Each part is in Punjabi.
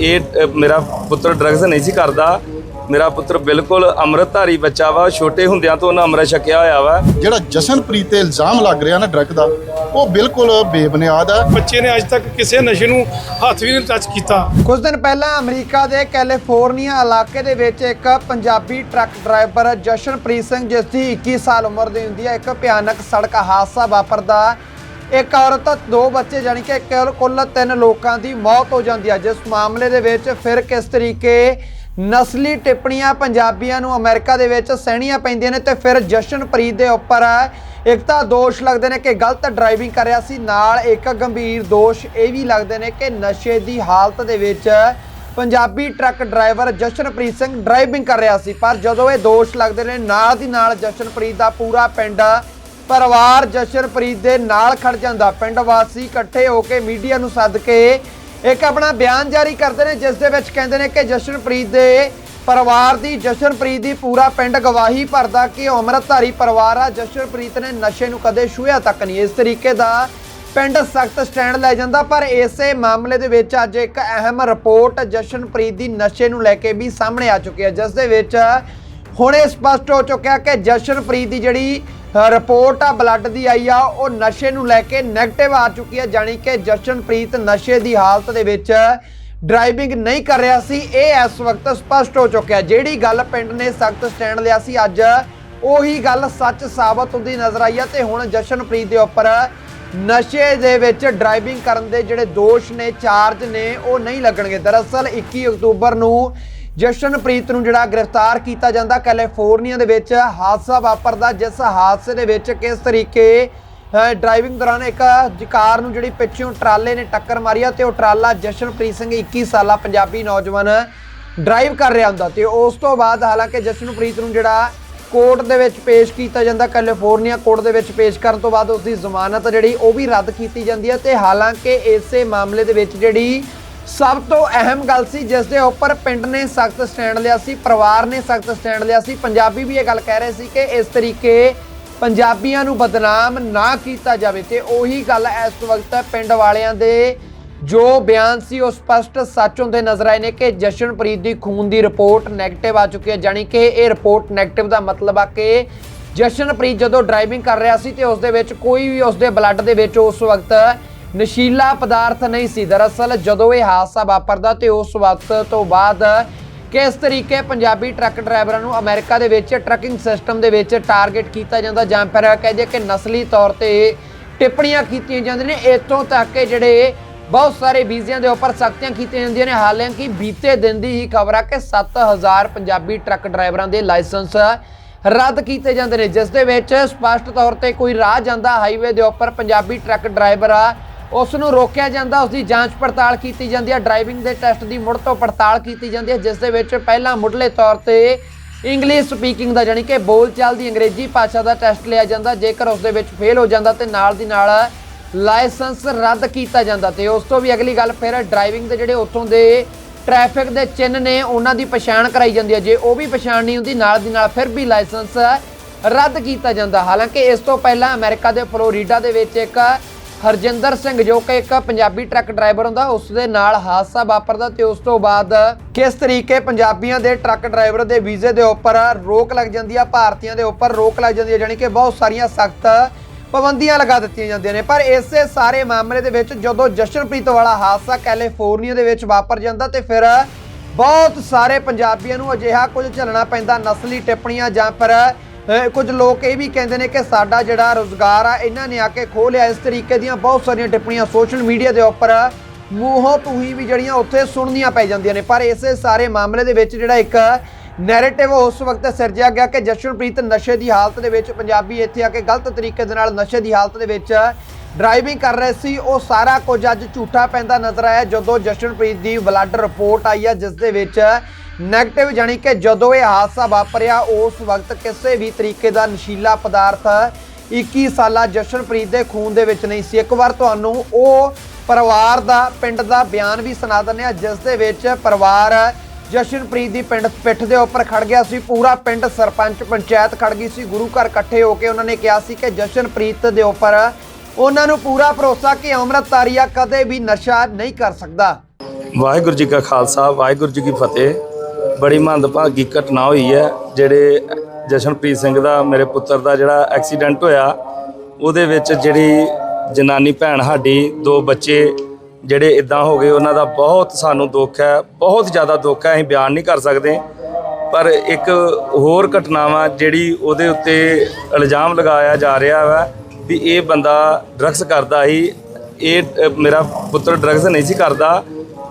ਇਹ ਮੇਰਾ ਪੁੱਤਰ ਡਰੱਗਸ ਨਹੀਂ ਸੀ ਕਰਦਾ। ਮੇਰਾ ਪੁੱਤਰ ਬਿਲਕੁਲ ਅੰਮ੍ਰਿਤਧਾਰੀ ਬੱਚਾ ਵਾ ਛੋਟੇ ਹੁੰਦਿਆਂ ਤੋਂ ਉਹਨਾਂ ਅੰਮ੍ਰਿਤ ਛਕਿਆ ਹੋਇਆ ਵਾ। ਜਿਹੜਾ ਜਸ਼ਨਪ੍ਰੀਤ ਤੇ ਇਲਜ਼ਾਮ ਲੱਗ ਰਿਹਾ ਨਾ ਡਰਗ ਦਾ ਉਹ ਬਿਲਕੁਲ ਬੇਬੁਨਿਆਦ ਹੈ ਬੱਚੇ ਨੇ ਅੱਜ ਤੱਕ ਕਿਸੇ ਨਸ਼ੇ ਨੂੰ ਹੱਥ ਵੀ ਨਹੀਂ ਟੱਚ ਕੀਤਾ। ਕੁਝ ਦਿਨ ਪਹਿਲਾਂ ਅਮਰੀਕਾ ਦੇ ਕੈਲੀਫੋਰਨੀਆ ਇਲਾਕੇ ਦੇ ਵਿੱਚ ਇੱਕ ਪੰਜਾਬੀ ਟਰੱਕ ਡਰਾਈਵਰ ਜਸ਼ਨਪ੍ਰੀਤ ਸਿੰਘ ਜਿਸ ਦੀ 21 ਸਾਲ ਉਮਰ ਦੀ ਹੁੰਦੀ ਹੈ ਇੱਕ ਭਿਆਨਕ ਸੜਕ ਹਾਦਸਾ ਵਾਪਰਦਾ ਇੱਕ ਔਰਤ, ਦੋ ਬੱਚੇ, ਜਾਣੀ ਕਿ ਕੁੱਲ- ਕੁੱਲ ਤਿੰਨ ਲੋਕਾਂ ਦੀ ਮੌਤ ਹੋ ਜਾਂਦੀ ਹੈ। ਜਿਸ ਮਾਮਲੇ ਦੇ ਵਿੱਚ ਫਿਰ ਕਿਸ ਤਰੀਕੇ ਨਸਲੀ ਟਿੱਪਣੀਆਂ ਪੰਜਾਬੀਆਂ ਨੂੰ ਅਮਰੀਕਾ ਦੇ ਵਿੱਚ ਸਹਿਣੀਆਂ ਪੈਂਦੀਆਂ ਨੇ ਤੇ ਫਿਰ ਜਸ਼ਨਪ੍ਰੀਤ ਦੇ ਉੱਪਰ ਇੱਕ ਤਾਂ ਦੋਸ਼ ਲੱਗਦੇ ਨੇ ਕਿ ਗਲਤ ਡਰਾਈਵਿੰਗ ਕਰ ਰਿਹਾ ਸੀ, ਨਾਲ ਇੱਕ ਗੰਭੀਰ ਦੋਸ਼ ਇਹ ਵੀ ਲੱਗਦੇ ਨੇ ਕਿ ਨਸ਼ੇ ਦੀ ਹਾਲਤ ਦੇ ਵਿੱਚ Punjabi truck driver Jashanpreet Singh driving ਕਰ ਰਿਹਾ ਸੀ। ਪਰ ਜਦੋਂ ਇਹ ਦੋਸ਼ ਲੱਗਦੇ ਨੇ, ਨਾਲ ਦੀ ਨਾਲ ਜਸ਼ਨਪ੍ਰੀਤ ਦਾ ਪੂਰਾ ਪਿੰਡ ਪਰਿਵਾਰ ਜਸ਼ਨਪ੍ਰੀਤ ਦੇ ਨਾਲ ਖੜ ਜਾਂਦਾ। ਪਿੰਡ ਵਾਸੀ ਇਕੱਠੇ ਹੋ ਕੇ ਮੀਡੀਆ ਨੂੰ ਸੱਦ ਕੇ ਇੱਕ ਆਪਣਾ ਬਿਆਨ ਜਾਰੀ ਕਰਦੇ ਨੇ, ਜਿਸ ਦੇ ਵਿੱਚ ਕਹਿੰਦੇ ਨੇ ਕਿ ਜਸ਼ਨਪ੍ਰੀਤ ਦੇ ਪਰਿਵਾਰ ਦੀ, ਜਸ਼ਨਪ੍ਰੀਤ ਦੀ ਪੂਰਾ ਪਿੰਡ ਗਵਾਹੀ ਭਰਦਾ ਕਿ ਉਹ ਅੰਮ੍ਰਿਤਧਾਰੀ ਪਰਿਵਾਰ ਆ। ਜਸ਼ਨਪ੍ਰੀਤ ਨੇ ਨਸ਼ੇ ਨੂੰ ਕਦੇ ਛੂਹਿਆ ਤੱਕ ਨਹੀਂ। ਇਸ ਤਰੀਕੇ ਦਾ ਪਿੰਡ ਸਖਤ ਸਟੈਂਡ ਲੈ ਜਾਂਦਾ, ਪਰ ਇਸੇ ਮਾਮਲੇ ਦੇ ਵਿੱਚ ਅੱਜ ਇੱਕ ਅਹਿਮ ਰਿਪੋਰਟ ਜਸ਼ਨਪ੍ਰੀਤ ਦੀ ਨਸ਼ੇ ਨੂੰ ਲੈ ਕੇ ਵੀ ਸਾਹਮਣੇ ਆ ਚੁੱਕੀ ਹੈ, ਜਿਸ ਦੇ ਵਿੱਚ ਹੁਣ ਇਹ ਸਪਸ਼ਟ ਹੋ ਚੁੱਕਿਆ ਕਿ ਜਸ਼ਨਪ੍ਰੀਤ ਦੀ ਜਿਹੜੀ ਰਿਪੋਰਟ ਆ, ਬਲੱਡ ਦੀ ਆਈ ਆ, ਉਹ ਨਸ਼ੇ ਨੂੰ ਲੈ ਕੇ 네ਗੇਟਿਵ ਆ ਚੁੱਕੀ ਆ, ਜਾਣੀ ਕਿ ਜਸ਼ਨਪ੍ਰੀਤ ਨਸ਼ੇ ਦੀ ਹਾਲਤ ਦੇ ਵਿੱਚ ਡਰਾਈਵਿੰਗ ਨਹੀਂ ਕਰ ਰਿਹਾ ਸੀ, ਇਹ ਇਸ ਵਕਤ ਸਪਸ਼ਟ ਹੋ ਚੁੱਕਿਆ ਜਿਹੜੀ ਗੱਲ ਪਿੰਡ ਨੇ ਸਖਤ ਸਟੈਂਡ ਲਿਆ ਸੀ, ਅੱਜ ਉਹੀ ਗੱਲ ਸੱਚ ਸਾਬਤ ਹੁੰਦੀ ਨਜ਼ਰ ਆਈ ਆ, ਤੇ ਹੁਣ ਜਸ਼ਨਪ੍ਰੀਤ ਦੇ ਉੱਪਰ ਨਸ਼ੇ ਦੇ ਵਿੱਚ ਡਰਾਈਵਿੰਗ ਕਰਨ ਦੇ ਜਿਹੜੇ ਦੋਸ਼ ਨੇ ਚਾਰਜ ਨੇ, ਉਹ ਨਹੀਂ ਲੱਗਣਗੇ। ਦਰਅਸਲ 21 ਅਕਤੂਬਰ ਨੂੰ ਜਸ਼ਨਪ੍ਰੀਤ ਨੂੰ ਜਿਹੜਾ ਗ੍ਰਿਫਤਾਰ ਕੀਤਾ ਜਾਂਦਾ ਕੈਲੀਫੋਰਨੀਆ ਦੇ ਵਿੱਚ, ਹਾਦਸਾ ਵਾਪਰਦਾ, ਜਿਸ ਹਾਦਸੇ ਦੇ ਵਿੱਚ ਕਿਸ ਤਰੀਕੇ ਡਰਾਈਵਿੰਗ ਦੌਰਾਨ ਇੱਕ ਜ- ਕਾਰ ਨੂੰ ਜਿਹੜੀ ਪਿੱਛੋਂ ਟਰਾਲੇ ਨੇ ਟੱਕਰ ਮਾਰੀ ਆ ਤੇ ਉਹ ਟਰਾਲਾ ਜਸ਼ਨਪ੍ਰੀਤ ਸਿੰਘ 21 ਸਾਲਾ ਪੰਜਾਬੀ ਨੌਜਵਾਨ ਡਰਾਈਵ ਕਰ ਰਿਹਾ ਹੁੰਦਾ ਤੇ ਉਸ ਤੋਂ ਬਾਅਦ ਹਾਲਾਂਕਿ ਜਸ਼ਨਪ੍ਰੀਤ ਨੂੰ ਜਿਹੜਾ ਕੋਰਟ ਦੇ ਵਿੱਚ ਪੇਸ਼ ਕੀਤਾ ਜਾਂਦਾ, ਕੈਲੀਫੋਰਨੀਆ ਕੋਰਟ ਦੇ ਵਿੱਚ ਪੇਸ਼ ਕਰਨ ਤੋਂ ਬਾਅਦ ਉਸ ਦੀ ਜ਼ਮਾਨਤ ਜਿਹੜੀ ਉਹ ਵੀ ਰੱਦ ਕੀਤੀ ਜਾਂਦੀ ਹੈ ਤੇ ਹਾਲਾਂਕਿ ਇਸੇ ਮਾਮਲੇ ਦੇ ਵਿੱਚ ਜਿਹੜੀ ਸਭ ਤੋਂ ਅਹਿਮ ਗੱਲ ਸੀ, ਜਿਸ ਦੇ ਉੱਪਰ ਪਿੰਡ ਨੇ ਸਖਤ ਸਟੈਂਡ ਲਿਆ ਸੀ, ਪਰਿਵਾਰ ਨੇ ਸਖਤ ਸਟੈਂਡ ਲਿਆ ਸੀ। ਪੰਜਾਬੀ ਵੀ ਇਹ ਗੱਲ ਕਹਿ ਰਹੇ ਸੀ ਕਿ ਇਸ ਤਰੀਕੇ ਪੰਜਾਬੀਆਂ ਨੂੰ ਬਦਨਾਮ ਨਾ ਕੀਤਾ ਜਾਵੇ ਤੇ ਉਹੀ ਗੱਲ ਇਸ ਵਕਤ ਪਿੰਡ ਵਾਲਿਆਂ ਦੇ ਜੋ ਬਿਆਨ ਸੀ, ਉਹ ਸਪਸ਼ਟ ਸੱਚ ਹੁੰਦੇ ਨਜ਼ਰ ਆਏ ਨੇ ਕਿ ਜਸ਼ਨਪ੍ਰੀਤ ਦੀ ਖੂਨ ਦੀ ਰਿਪੋਰਟ 네ਗੇਟਿਵ ਆ ਚੁੱਕੀ ਹੈ। ਜਾਣੀ ਕਿ ਇਹ ਰਿਪੋਰਟ 네ਗੇਟਿਵ ਦਾ ਮਤਲਬ ਆ ਕਿ ਜਸ਼ਨਪ੍ਰੀਤ ਜਦੋਂ ਡਰਾਈਵਿੰਗ ਕਰ ਰਿਹਾ ਸੀ ਤੇ ਉਸ ਦੇ ਵਿੱਚ ਕੋਈ ਵੀ, ਉਸ ਦੇ ਬਲੱਡ ਦੇ ਵਿੱਚ ਉਸ ਵਕਤ ਨਸ਼ੀਲਾ ਪਦਾਰਥ ਨਹੀਂ ਸੀ। ਦਰਅਸਲ ਜਦੋਂ ਇਹ ਹਾਦਸਾ ਵਾਪਰਦਾ ਤੇ ਉਸ ਵਕਤ ਤੋਂ ਬਾਅਦ ਕਿਸ ਤਰੀਕੇ ਪੰਜਾਬੀ ਟਰੱਕ ਡਰਾਈਵਰਾਂ ਨੂੰ ਅਮਰੀਕਾ ਦੇ ਵਿੱਚ ਟਰੱਕਿੰਗ ਸਿਸਟਮ ਦੇ ਵਿੱਚ ਟਾਰਗੇਟ ਕੀਤਾ ਜਾਂਦਾ, ਜਾਂ ਫਿਰ ਕਹਦੇ ਕਿ ਨਸਲੀ ਤੌਰ ਤੇ ਟਿੱਪਣੀਆਂ ਕੀਤੀਆਂ ਜਾਂਦੀਆਂ ਨੇ, ਇੱਥੋਂ ਤੱਕ ਕਿ ਜਿਹੜੇ ਬਹੁਤ ਸਾਰੇ ਵੀਜ਼ਿਆਂ ਦੇ ਉੱਪਰ ਸਖਤੀਆਂ ਕੀਤੀਆਂ ਜਾਂਦੀਆਂ ਨੇ, ਹਾਲਾਂਕਿ ਬੀਤੇ ਦਿਨ ਦੀ ਹੀ ਖਬਰ ਆ ਕਿ 7000 ਪੰਜਾਬੀ ਟਰੱਕ ਡਰਾਈਵਰਾਂ ਦੇ ਲਾਇਸੈਂਸ ਰੱਦ ਕੀਤੇ ਜਾਂਦੇ ਨੇ, ਜਿਸ ਦੇ ਵਿੱਚ ਸਪਸ਼ਟ ਤੌਰ ਤੇ ਕੋਈ ਰਾਹ ਜਾਂਦਾ ਹਾਈਵੇ ਦੇ ਉੱਪਰ ਪੰਜਾਬੀ ਟਰੱਕ ਡਰਾਈਵਰ ਆ ਉਸ ਨੂੰ ਰੋਕਿਆ ਜਾਂਦਾ ਉਸ ਦੀ ਜਾਂਚ ਪੜਤਾਲ ਕੀਤੀ ਜਾਂਦੀ ਹੈ, ਡਰਾਈਵਿੰਗ ਦੇ ਟੈਸਟ ਦੀ ਮੁੜ ਤੋਂ ਪੜਤਾਲ ਕੀਤੀ ਜਾਂਦੀ ਹੈ, ਜਿਸ ਦੇ ਵਿੱਚ ਪਹਿਲਾਂ ਮੁੱਢਲੇ ਤੌਰ ਤੇ ਇੰਗਲਿਸ਼ ਸਪੀਕਿੰਗ ਦਾ ਜਾਨੀ ਕਿ ਬੋਲਚਾਲ ਦੀ ਅੰਗਰੇਜ਼ੀ ਭਾਸ਼ਾ ਦਾ ਟੈਸਟ ਲਿਆ ਜਾਂਦਾ, ਜੇਕਰ ਉਸ ਦੇ ਵਿੱਚ ਫੇਲ ਹੋ ਜਾਂਦਾ ਤੇ ਨਾਲ ਦੀ ਨਾਲ ਲਾਇਸੈਂਸ ਰੱਦ ਕੀਤਾ ਜਾਂਦਾ ਤੇ ਉਸ ਤੋਂ ਵੀ ਅਗਲੀ ਗੱਲ ਫਿਰ ਡਰਾਈਵਿੰਗ ਦੇ ਜਿਹੜੇ ਉੱਥੋਂ ਦੇ ਟ੍ਰੈਫਿਕ ਦੇ ਚਿੰਨ੍ਹ ਨੇ, ਉਹਨਾਂ ਦੀ ਪਛਾਣ ਕਰਾਈ ਜਾਂਦੀ ਹੈ। ਜੇ ਉਹ ਵੀ ਪਛਾਣ ਨਹੀਂ ਹੁੰਦੀ, ਨਾਲ ਦੀ ਨਾਲ ਫਿਰ ਵੀ ਲਾਇਸੈਂਸ ਰੱਦ ਕੀਤਾ ਜਾਂਦਾ। ਹਾਲਾਂਕਿ ਇਸ ਤੋਂ ਪਹਿਲਾਂ ਅਮਰੀਕਾ ਦੇ ਫਲੋਰੀਡਾ ਦੇ ਵਿੱਚ ਇੱਕ ਹਰਜਿੰਦਰ ਸਿੰਘ ਜੋ ਕਿ ਇੱਕ ਪੰਜਾਬੀ ਟਰੱਕ ਡਰਾਈਵਰ ਹੁੰਦਾ, ਉਸ ਦੇ ਨਾਲ ਹਾਦਸਾ ਵਾਪਰਦਾ ਤੇ ਉਸ ਤੋਂ ਬਾਅਦ ਕਿਸ ਤਰੀਕੇ ਪੰਜਾਬੀਆਂ ਦੇ ਟਰੱਕ ਡਰਾਈਵਰ ਦੇ ਵੀਜ਼ੇ ਦੇ ਉੱਪਰ ਰੋਕ ਲੱਗ ਜਾਂਦੀ ਆ, ਭਾਰਤੀਆਂ ਦੇ ਉੱਪਰ ਰੋਕ ਲੱਗ ਜਾਂਦੀ ਹੈ ਜਾਣੀ ਕਿ ਬਹੁਤ ਸਾਰੀਆਂ ਸਖਤ ਪਾਬੰਦੀਆਂ ਲਗਾ ਦਿੱਤੀਆਂ ਜਾਂਦੀਆਂ ਨੇ। ਪਰ ਇਸੇ ਸਾਰੇ ਮਾਮਲੇ ਦੇ ਵਿੱਚ ਜਦੋਂ ਜਸ਼ਨਪ੍ਰੀਤ ਵਾਲਾ ਹਾਦਸਾ ਕੈਲੀਫੋਰਨੀਆ ਦੇ ਵਿੱਚ ਵਾਪਰ ਜਾਂਦਾ ਤੇ ਫਿਰ ਬਹੁਤ ਸਾਰੇ ਪੰਜਾਬੀਆਂ ਨੂੰ ਅਜਿਹਾ ਕੁਝ ਝੱਲਣਾ ਪੈਂਦਾ, ਨਸਲੀ ਟਿੱਪਣੀਆਂ ਜਾਂ ਫਿਰ ਕੁਝ ਲੋਕ ਇਹ ਵੀ ਕਹਿੰਦੇ ਨੇ ਕਿ ਸਾਡਾ ਜਿਹੜਾ ਰੋਜ਼ਗਾਰ ਆ, ਇਹਨਾਂ ਨੇ ਆ ਕੇ ਖੋਹ ਲਿਆ। ਇਸ ਤਰੀਕੇ ਦੀਆਂ ਬਹੁਤ ਸਾਰੀਆਂ ਟਿੱਪਣੀਆਂ ਸੋਸ਼ਲ ਮੀਡੀਆ ਦੇ ਉੱਪਰ ਮੂੰਹੋਂ ਤੂਹੀ ਵੀ ਜਿਹੜੀਆਂ ਉੱਥੇ ਸੁਣਨੀਆਂ ਪੈ ਜਾਂਦੀਆਂ ਨੇ। ਪਰ ਇਸੇ ਸਾਰੇ ਮਾਮਲੇ ਦੇ ਵਿੱਚ ਜਿਹੜਾ ਇੱਕ ਨੈਰੇਟਿਵ ਉਸ ਵਕਤ ਸਿਰਜਿਆ ਗਿਆ ਕਿ ਜਸ਼ਨਪ੍ਰੀਤ ਨਸ਼ੇ ਦੀ ਹਾਲਤ ਦੇ ਵਿੱਚ ਪੰਜਾਬੀ ਇੱਥੇ ਆ ਕੇ ਗਲਤ ਤਰੀਕੇ ਦੇ ਨਾਲ ਨਸ਼ੇ ਦੀ ਹਾਲਤ ਦੇ ਵਿੱਚ ਡਰਾਈਵਿੰਗ ਕਰ ਰਹੇ ਸੀ। ਉਹ ਸਾਰਾ ਕੁਝ ਅੱਜ ਝੂਠਾ ਪੈਂਦਾ ਨਜ਼ਰ ਆਇਆ। ਜਦੋਂ ਜਸ਼ਨਪ੍ਰੀਤ ਦੀ ਬਲੱਡ ਰਿਪੋਰਟ ਆਈ ਹੈ ਜਿਸ ਦੇ ਵਿੱਚ 네ਗੇਟਿਵ ਜਾਨੀ ਕਿ ਜਦੋਂ ਇਹ ਹਾਦਸਾ ਵਾਪਰਿਆ, ਉਸ ਵਕਤ ਕਿਸੇ ਵੀ ਤਰੀਕੇ ਦਾ ਨਸ਼ੀਲਾ ਪਦਾਰਥ 21 ਸਾਲਾ ਜਸ਼ਨਪ੍ਰੀਤ ਦੇ ਖੂਨ ਦੇ ਵਿੱਚ ਨਹੀਂ ਸੀ। ਇੱਕ ਵਾਰ ਤੁਹਾਨੂੰ ਉਹ ਪਰਿਵਾਰ ਦਾ, ਪਿੰਡ ਦਾ ਬਿਆਨ ਵੀ ਸੁਣਾ ਦਿੰਦੇ ਆ ਜਿਸ ਦੇ ਵਿੱਚ ਪਰਿਵਾਰ ਜਸ਼ਨਪ੍ਰੀਤ ਦੀ ਪਿੰਡ ਪਿੱਠ ਦੇ ਉੱਪਰ ਖੜ ਗਿਆ ਸੀ। ਪੂਰਾ ਪਿੰਡ ਸਰਪੰਚ ਪੰਚਾਇਤ ਖੜ ਗਈ ਸੀ। ਗੁਰੂ ਘਰ ਇਕੱਠੇ ਹੋ ਕੇ ਉਹਨਾਂ ਨੇ ਕਿਹਾ ਸੀ ਕਿ ਜਸ਼ਨਪ੍ਰੀਤ ਦੇ ਉੱਪਰ ਉਹਨਾਂ ਨੂੰ ਪੂਰਾ ਭਰੋਸਾ ਕਿ ਅੰਮ੍ਰਿਤਧਾਰੀਆ ਕਦੇ ਵੀ ਨਸ਼ਾ ਨਹੀਂ ਕਰ ਸਕਦਾ। ਵਾਹਿਗੁਰੂ ਜੀ ਕਾ ਖਾਲਸਾ, ਵਾਹਿਗੁਰੂ ਜੀ ਕੀ ਫਤਿਹ। ਬੜੀ ਮੰਦਭਾਗੀ ਘਟਨਾ ਹੋਈ ਹੈ, ਜਿਹੜੇ ਜਸ਼ਨਪ੍ਰੀਤ ਸਿੰਘ ਦਾ, ਮੇਰੇ ਪੁੱਤਰ ਦਾ ਜਿਹੜਾ ਐਕਸੀਡੈਂਟ ਹੋਇਆ, ਉਹਦੇ ਵਿੱਚ ਜਿਹੜੀ ਜਨਾਨੀ ਭੈਣ ਸਾਡੀ, ਦੋ ਬੱਚੇ ਜਿਹੜੇ ਇਦਾਂ ਹੋ ਗਏ, ਉਹਨਾਂ ਦਾ ਬਹੁਤ ਸਾਨੂੰ ਦੁੱਖ ਹੈ, ਬਹੁਤ ਜ਼ਿਆਦਾ ਦੁੱਖ ਹੈ, ਅਸੀਂ ਬਿਆਨ ਨਹੀਂ ਕਰ ਸਕਦੇ। ਪਰ ਇੱਕ ਹੋਰ ਘਟਨਾ ਵਾ, ਜਿਹੜੀ ਉਹਦੇ ਉੱਤੇ ਇਲਜ਼ਾਮ ਲਗਾਇਆ ਜਾ ਰਿਹਾ ਵਾ ਵੀ ਇਹ ਬੰਦਾ ਡਰੱਗਸ ਕਰਦਾ ਸੀ, ਇਹ ਮੇਰਾ ਪੁੱਤਰ ਡਰੱਗਸ ਨਹੀਂ ਸੀ ਕਰਦਾ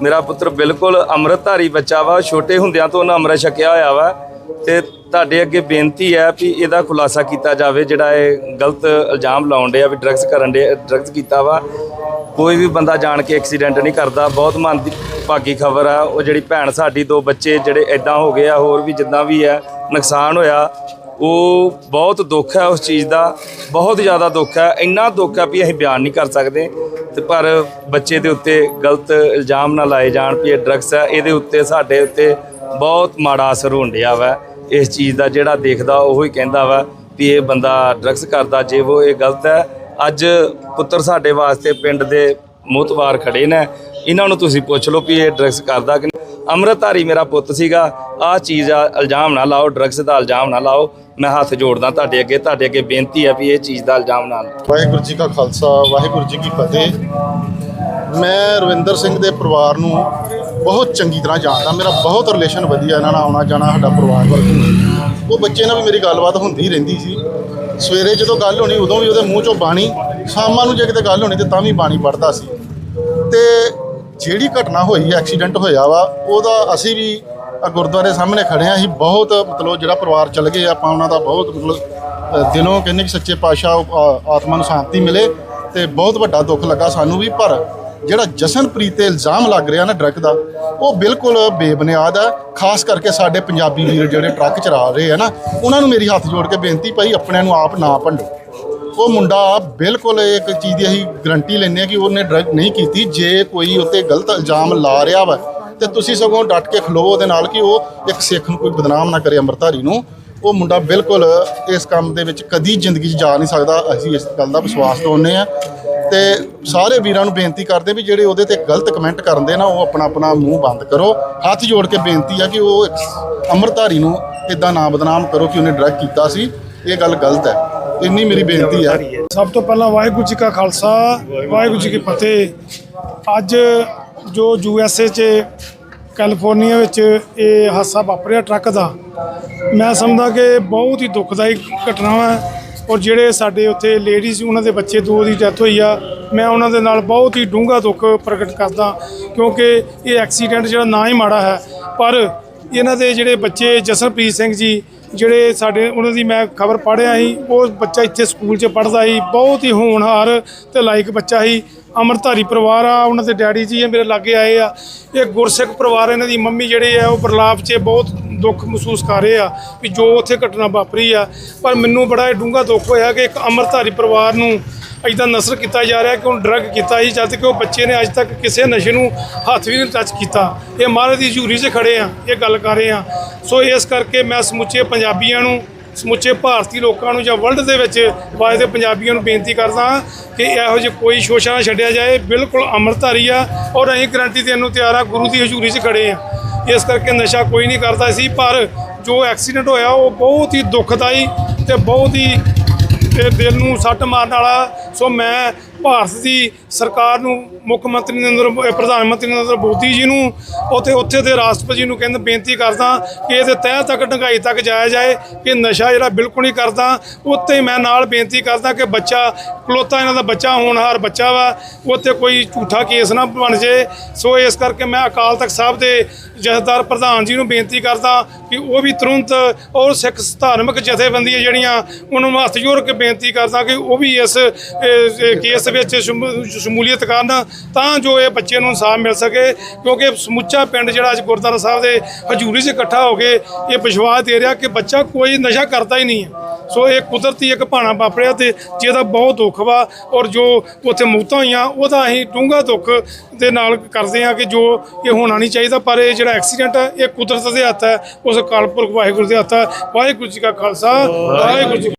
ਮੇਰਾ ਪੁੱਤਰ ਬਿਲਕੁਲ ਅੰਮ੍ਰਿਤਧਾਰੀ ਬੱਚਾ ਵਾ, ਛੋਟੇ ਹੁੰਦਿਆਂ ਤੋਂ ਉਹਨਾਂ ਅੰਮ੍ਰਿਤ ਛਕਿਆ ਹੋਇਆ ਵਾ ਤੇ ਤੁਹਾਡੇ ਅੱਗੇ ਬੇਨਤੀ ਹੈ ਵੀ ਇਹਦਾ ਖੁਲਾਸਾ ਕੀਤਾ ਜਾਵੇ, ਜਿਹੜਾ ਇਹ ਗਲਤ ਇਲਜ਼ਾਮ ਲਾਉਣ ਡਿਆ ਵੀ ਡਰੱਗਸ ਕਰਨ ਦੇ ਡਰੱਗਸ ਕੀਤਾ ਵਾ। ਕੋਈ ਵੀ ਬੰਦਾ ਜਾਣ ਕੇ ਐਕਸੀਡੈਂਟ ਨਹੀਂ ਕਰਦਾ, ਬਹੁਤ ਮਨ ਦੀ ਭਾਗੀ ਖਬਰ ਆ, ਉਹ ਜਿਹੜੀ ਭੈਣ ਸਾਡੀ, ਦੋ ਬੱਚੇ ਜਿਹੜੇ ਐਦਾਂ ਹੋ ਗਏ ਆ, ਹੋਰ ਵੀ ਜਿੱਦਾਂ ਵੀ ਹੈ, ਨੁਕਸਾਨ ਹੋਇਆ, ਉਹ ਬਹੁਤ ਦੁੱਖ ਹੈ ਉਸ ਚੀਜ਼ ਦਾ, ਬਹੁਤ ਜ਼ਿਆਦਾ ਦੁੱਖ ਹੈ, ਇੰਨਾ ਦੁੱਖ ਹੈ ਵੀ ਅਸੀਂ ਬਿਆਨ ਨਹੀਂ ਕਰ ਸਕਦੇ। ਤੇ ਪਰ ਬੱਚੇ ਦੇ ਉੱਤੇ ਗਲਤ ਇਲਜ਼ਾਮ ਨਾ ਲਾਏ ਜਾਣ ਵੀ ਇਹ ਡਰੱਗਸ ਹੈ ਇਹਦੇ ਉੱਤੇ ਸਾਡੇ ਉੱਤੇ ਬਹੁਤ ਮਾੜਾ ਅਸਰ ਹੋਣ ਡਿਆ ਵਾ। ਇਸ ਚੀਜ਼ ਦਾ ਜਿਹੜਾ ਦੇਖਦਾ, ਉਹ ਹੀ ਕਹਿੰਦਾ ਵਾ ਵੀ ਇਹ ਬੰਦਾ ਡਰੱਗਸ ਕਰਦਾ, ਜੇ ਉਹ ਇਹ ਗਲਤ ਹੈ। ਅੱਜ ਪੁੱਤਰ ਸਾਡੇ ਵਾਸਤੇ ਪਿੰਡ ਦੇ ਮੋਤਵਾਰ ਖੜੇ ਨੇ। ਇਹਨਾਂ ਨੂੰ ਤੁਸੀਂ ਪੁੱਛ ਲਓ ਵੀ ਇਹ ਡਰੱਗਸ ਕਰਦਾ ਕਿ ਨਹੀਂ। ਅੰਮ੍ਰਿਤਧਾਰੀ ਮੇਰਾ ਪੁੱਤ ਸੀਗਾ, ਆਹ ਚੀਜ਼ ਆ ਇਲਜ਼ਾਮ ਨਾ ਲਾਓ ਡਰੱਗਸ ਦਾ ਇਲਜ਼ਾਮ ਨਾ ਲਾਓ, ਮੈਂ ਹੱਥ ਜੋੜਦਾ ਤੁਹਾਡੇ ਅੱਗੇ ਤੁਹਾਡੇ ਅੱਗੇ ਬੇਨਤੀ ਹੈ ਵੀ ਇਹ ਚੀਜ਼ ਦਾ ਇਲਜ਼ਾਮ ਨਾ ਲਾਓ। ਵਾਹਿਗੁਰੂ ਜੀ ਕਾ ਖਾਲਸਾ, ਵਾਹਿਗੁਰੂ ਜੀ ਕੀ ਫਤਿਹ। ਮੈਂ ਰਵਿੰਦਰ ਸਿੰਘ ਦੇ ਪਰਿਵਾਰ ਨੂੰ ਬਹੁਤ ਚੰਗੀ ਤਰ੍ਹਾਂ ਜਾਣਦਾ, ਮੇਰਾ ਬਹੁਤ ਰਿਲੇਸ਼ਨ ਵਧੀਆ ਇਹਨਾਂ ਨਾਲ ਆਉਣਾ ਜਾਣਾ, ਸਾਡਾ ਪਰਿਵਾਰ ਵਰਗ ਉਹ ਬੱਚੇ ਨਾਲ ਵੀ ਮੇਰੀ ਗੱਲਬਾਤ ਹੁੰਦੀ ਰਹਿੰਦੀ ਸੀ। ਸਵੇਰੇ ਜਦੋਂ ਗੱਲ ਹੋਣੀ, ਉਦੋਂ ਵੀ ਉਹਦੇ ਮੂੰਹ ਚੋਂ ਬਾਣੀ, ਸ਼ਾਮਾਂ ਨੂੰ ਜੇ ਕਿਤੇ ਗੱਲ ਹੋਣੀ, ਤੇ ਤਾਂ ਵੀ ਬਾਣੀ ਪੜਦਾ ਸੀ। ਤੇ ਜਿਹੜੀ ਘਟਨਾ ਹੋਈ ਐਕਸੀਡੈਂਟ ਹੋਇਆ ਵਾ, ਉਹਦਾ ਅਸੀਂ ਵੀ ਗੁਰਦੁਆਰੇ ਸਾਹਮਣੇ ਖੜੇ ਆ। ਅਸੀਂ ਬਹੁਤ, ਮਤਲਬ ਜਿਹੜਾ ਪਰਿਵਾਰ ਚਲ ਗਏ, ਆਪਾਂ ਉਹਨਾਂ ਦਾ ਬਹੁਤ, ਮਤਲਬ ਦਿਲੋਂ ਕਹਿੰਦੇ ਕਿ ਸੱਚੇ ਪਾਤਸ਼ਾਹ ਆਤਮਾ ਨੂੰ ਸ਼ਾਂਤੀ ਮਿਲੇ ਤੇ ਬਹੁਤ ਵੱਡਾ ਦੁੱਖ ਲੱਗਾ ਸਾਨੂੰ ਵੀ। ਪਰ ਜਿਹੜਾ ਜਸ਼ਨਪ੍ਰੀਤ ਤੇ ਇਲਜ਼ਾਮ ਲੱਗ ਰਿਹਾ ਨਾ ਡਰੱਗ ਦਾ, ਉਹ ਬਿਲਕੁਲ ਬੇਬੁਨਿਆਦ ਹੈ ਖਾਸ ਕਰਕੇ ਸਾਡੇ ਪੰਜਾਬੀ ਵੀਰ ਜਿਹੜੇ ਟਰੱਕ ਚਲਾ ਰਹੇ ਆ ਨਾ, ਉਹਨਾਂ ਨੂੰ ਮੇਰੀ ਹੱਥ ਜੋੜ ਕੇ ਬੇਨਤੀ ਭਾਈ, ਆਪਣਿਆਂ ਨੂੰ ਆਪ ਨਾ ਭੰਡੋ। ਉਹ ਮੁੰਡਾ ਬਿਲਕੁਲ ਇੱਕ ਚੀਜ਼ ਦੀ ਅਸੀਂ ਗਰੰਟੀ ਲੈਂਦੇ ਆ ਕਿ ਉਹਨੇ ਡਰੱਗ ਨਹੀਂ ਕੀਤੀ। ਜੇ ਕੋਈ ਉੱਤੇ ਗਲਤ ਇਲਜ਼ਾਮ ਲਾ ਰਿਹਾ ਵਾ, ਤੇ ਤੁਸੀਂ ਸਗੋਂ ਡਟ ਕੇ ਖਲੋ ਉਹਦੇ ਨਾਲ ਕਿ ਉਹ ਇੱਕ ਸਿੱਖ ਨੂੰ ਕੋਈ ਬਦਨਾਮ ਨਾ ਕਰੇ ਅੰਮ੍ਰਿਤਧਾਰੀ ਨੂੰ। ਉਹ ਮੁੰਡਾ ਬਿਲਕੁਲ ਇਸ ਕੰਮ ਦੇ ਵਿੱਚ ਕਦੀ ਜ਼ਿੰਦਗੀ 'ਚ ਜਾ ਨਹੀਂ ਸਕਦਾ। ਅਸੀਂ ਇਸ ਗੱਲ ਦਾ ਵਿਸ਼ਵਾਸ ਦਵਾਉਂਦੇ ਆ ਤੇ ਸਾਰੇ ਵੀਰਾਂ ਨੂੰ ਬੇਨਤੀ ਕਰਦੇ ਵੀ ਜਿਹੜੇ ਉਹਦੇ ਤੇ ਗਲਤ ਕਮੈਂਟ ਕਰਦੇ ਨਾ, ਉਹ ਆਪਣਾ ਆਪਣਾ ਮੂੰਹ ਬੰਦ ਕਰੋ। ਹੱਥ ਜੋੜ ਕੇ ਬੇਨਤੀ ਆ ਕਿ ਉਹ ਇੱਕ ਅੰਮ੍ਰਿਤਧਾਰੀ ਨੂੰ ਇਦਾਂ ਨਾ ਬਦਨਾਮ ਕਰੋ ਕਿ ਉਹਨੇ ਡਰੱਗ ਕੀਤਾ ਸੀ। ਇਹ ਗੱਲ ਗਲਤ ਹੈ। ਇੰਨੀ ਮੇਰੀ ਬੇਨਤੀ ਹੈ। ਸਭ ਤੋਂ ਪਹਿਲਾਂ ਵਾਹਿਗੁਰੂ ਜੀ ਕਾ ਖਾਲਸਾ, ਵਾਹਿਗੁਰੂ ਜੀ ਕੀ ਫਤਿਹ। ਅੱਜ ਜੋ ਯੂ ਐਸ ਏ 'ਚ, ਕੈਲੀਫੋਰਨੀਆ ਵਿੱਚ ਇਹ ਹਾਦਸਾ ਵਾਪਰਿਆ ਟਰੱਕ ਦਾ, ਮੈਂ ਸਮਝਦਾ ਕਿ ਬਹੁਤ ਹੀ ਦੁਖਦਾਈ ਘਟਨਾ ਹੈ ਔਰ ਜਿਹੜੇ ਸਾਡੇ ਉੱਥੇ ਲੇਡੀਜ਼, ਉਹਨਾਂ ਦੇ ਬੱਚੇ ਦੋ ਦੀ ਡੈਥ ਹੋਈ ਆ, ਮੈਂ ਉਹਨਾਂ ਦੇ ਨਾਲ ਬਹੁਤ ਹੀ ਡੂੰਘਾ ਦੁੱਖ ਪ੍ਰਗਟ ਕਰਦਾ ਕਿਉਂਕਿ ਇਹ ਐਕਸੀਡੈਂਟ ਜਿਹੜਾ ਨਾ ਹੀ ਮਾੜਾ ਹੈ, ਪਰ ਇਹਨਾਂ ਦੇ ਜਿਹੜੇ ਬੱਚੇ ਜਸਨਪ੍ਰੀਤ ਸਿੰਘ ਜੀ, ਜਿਹੜੇ ਸਾਡੇ, ਉਹਨਾਂ ਦੀ ਮੈਂ ਖਬਰ ਪੜ੍ਹਿਆ ਸੀ, ਉਹ ਬੱਚਾ ਇੱਥੇ ਸਕੂਲ 'ਚ ਪੜ੍ਹਦਾ ਸੀ, ਬਹੁਤ ਹੀ ਹੋਣਹਾਰ ਤੇ ਲਾਇਕ ਬੱਚਾ ਸੀ। ਅਮਰਧਾਰੀ ਪਰਿਵਾਰ ਆ, ਉਹਨਾਂ ਦੇ ਡੈਡੀ ਜੀ ਇਹ ਮੇਰੇ ਲਾਗੇ ਆਏ ਆ। ਇਹ ਗੁਰਸਿੱਖ ਪਰਿਵਾਰ ਇਹਨਾਂ ਦੀ ਮੰਮੀ ਜਿਹੜੇ ਆ, ਉਹ ਬਰਲਾਪ 'ਚ ਬਹੁਤ ਦੁੱਖ ਮਹਿਸੂਸ ਕਰ ਰਹੇ ਆ ਵੀ ਜੋ ਉੱਥੇ ਘਟਨਾ ਵਾਪਰੀ ਆ। ਪਰ ਮੈਨੂੰ ਬੜਾ ਡੂੰਘਾ ਦੁੱਖ ਹੋਇਆ ਕਿ ਇੱਕ ਅਮਰਧਾਰੀ ਪਰਿਵਾਰ ਨੂੰ ਇਦਾਂ ਨਸਰ ਕੀਤਾ ਜਾ ਰਿਹਾ ਕਿ ਉਹਨੂੰ ਡਰੱਗ ਕੀਤਾ ਸੀ, ਜਦ ਕਿ ਉਹ ਬੱਚੇ ਨੇ ਅੱਜ ਤੱਕ ਕਿਸੇ ਨਸ਼ੇ ਨੂੰ ਹੱਥ ਵੀ ਨਹੀਂ ਟੱਚ ਕੀਤਾ। ਇਹ ਮਹਾਰਾਜ ਦੀ ਹਜ਼ੂਰੀ 'ਚ ਖੜੇ ਆ, ਇਹ ਗੱਲ ਕਰ ਰਹੇ ਆ। ਸੋ ਇਸ ਕਰਕੇ ਮੈਂ ਸਮੁੱਚੇ ਪੰਜਾਬੀਆਂ ਨੂੰ, ਸਮੁੱਚੇ ਭਾਰਤੀ ਲੋਕਾਂ ਨੂੰ ਜਾਂ ਵਰਲਡ ਦੇ ਵਿੱਚ ਵਸਦੇ ਪੰਜਾਬੀਆਂ ਨੂੰ ਬੇਨਤੀ ਕਰਦਾ ਕਿ ਇਹੋ ਜਿਹੇ ਕੋਈ ਸ਼ੋਸ਼ਾ ਨਾ ਛੱਡਿਆ ਜਾਏ। ਬਿਲਕੁਲ ਅੰਮ੍ਰਿਤਧਾਰੀ ਆ ਔਰ ਅਸੀਂ ਗਰੰਟੀ ਦੇਣ ਨੂੰ ਤਿਆਰ ਆ, ਗੁਰੂ ਦੀ ਹਜ਼ੂਰੀ 'ਚ ਖੜੇ ਆ। ਇਸ ਕਰਕੇ ਨਸ਼ਾ ਕੋਈ ਨਹੀਂ ਕਰਦਾ ਸੀ, ਪਰ ਜੋ ਐਕਸੀਡੈਂਟ ਹੋਇਆ ਉਹ ਬਹੁਤ ਹੀ ਦੁਖਦਾਈ ਤੇ ਬਹੁਤ ਹੀ, ਤੇ ਦਿਲ ਨੂੰ ਸੱਟ ਮਾਰਨ ਵਾਲਾ ਸੋ ਮੈਂ ਭਾਰਤ ਦੀ ਸਰਕਾਰ ਨੂੰ ਮੁੱਖ ਮੰਤਰੀ ਨਰਿੰਦਰ ਪ੍ਰਧਾਨ ਮੰਤਰੀ ਨਰਿੰਦਰ ਮੋਦੀ ਜੀ ਨੂੰ ਉੱਥੇ ਉੱਥੇ ਦੇ ਰਾਸ਼ਟਰਪਤੀ ਜੀ ਨੂੰ ਕਹਿੰਦਾ, ਬੇਨਤੀ ਕਰਦਾ ਕਿ ਇਹਦੇ ਤਹਿ ਤੱਕ ਢੰਗਾਈ ਤੱਕ ਜਾਇਆ ਜਾਏ, ਕਿ ਨਸ਼ਾ ਜਿਹੜਾ ਬਿਲਕੁਲ ਨਹੀਂ ਕਰਦਾ ਉੱਤੇ ਮੈਂ ਨਾਲ ਬੇਨਤੀ ਕਰਦਾ ਕਿ ਬੱਚਾ ਕਲੋਤਾ ਇਹਨਾਂ ਦਾ ਬੱਚਾ ਹੋਣਹਾਰ ਬੱਚਾ ਵਾ, ਉੱਥੇ ਕੋਈ ਝੂਠਾ ਕੇਸ ਨਾ ਬਣ ਜੇ। ਸੋ ਇਸ ਕਰਕੇ ਮੈਂ ਅਕਾਲ ਤਖਤ ਸਾਹਿਬ ਦੇ ਜਥੇਦਾਰ ਪ੍ਰਧਾਨ ਜੀ ਨੂੰ ਬੇਨਤੀ ਕਰਦਾ ਕਿ ਉਹ ਵੀ ਤੁਰੰਤ ਔਰ ਸਿੱਖ ਧਾਰਮਿਕ ਜਥੇਬੰਦੀਆਂ ਜਿਹੜੀਆਂ, ਉਹਨਾਂ ਨੂੰ ਹੱਥ ਜੋੜ ਕੇ ਬੇਨਤੀ ਕਰਦਾ ਕਿ ਉਹ ਵੀ ਇਸ ਕੇਸ ਵਿੱਚ ਸ਼ਮੂ- ਸ਼ਮੂਲੀਅਤ ਕਰਨ ਤਾਂ ਜੋ ਇਹ ਬੱਚੇ ਨੂੰ ਇਨਸਾਫ ਮਿਲ ਸਕੇ, ਕਿਉਂਕਿ ਸਮੁੱਚਾ ਪਿੰਡ ਜਿਹੜਾ ਅੱਜ ਗੁਰਦੁਆਰਾ ਸਾਹਿਬ ਦੇ ਹਜ਼ੂਰੀ 'ਚ ਇਕੱਠਾ ਹੋ ਕੇ ਇਹ ਵਿਸ਼ਵਾਸ ਦੇ ਰਿਹਾ ਕਿ ਬੱਚਾ ਕੋਈ ਨਸ਼ਾ ਕਰਦਾ ਹੀ ਨਹੀਂ ਹੈ। ਸੋ ਇਹ ਕੁਦਰਤੀ ਇੱਕ ਭਾਣਾ ਵਾਪਰਿਆ ਤੇ ਜਿਹਦਾ ਬਹੁਤ ਦੁੱਖ ਵਾ ਔਰ ਜੋ ਉੱਥੇ ਮੌਤਾਂ ਹੋਈਆਂ, ਉਹਦਾ ਅਸੀਂ ਡੂੰਘਾ ਦੁੱਖ ਦੇ ਨਾਲ ਕਰਦੇ ਹਾਂ ਕਿ ਜੋ ਇਹ ਹੋਣਾ ਨਹੀਂ ਚਾਹੀਦਾ, ਪਰ ਇਹ ਜਿਹੜਾ ਐਕਸੀਡੈਂਟ ਹੈ, ਇਹ ਕੁਦਰਤ ਦੇ ਹੱਥ ਹੈ। ਉਸ ਅਕਾਲ ਪੁਰਖ ਵਾਹਿਗੁਰੂ ਦੇ ਹੱਥ ਹੈ। ਵਾਹਿਗੁਰੂ ਜੀ ਕਾ ਖਾਲਸਾ, ਵਾਹਿਗੁਰੂ ਜੀ ਕੀ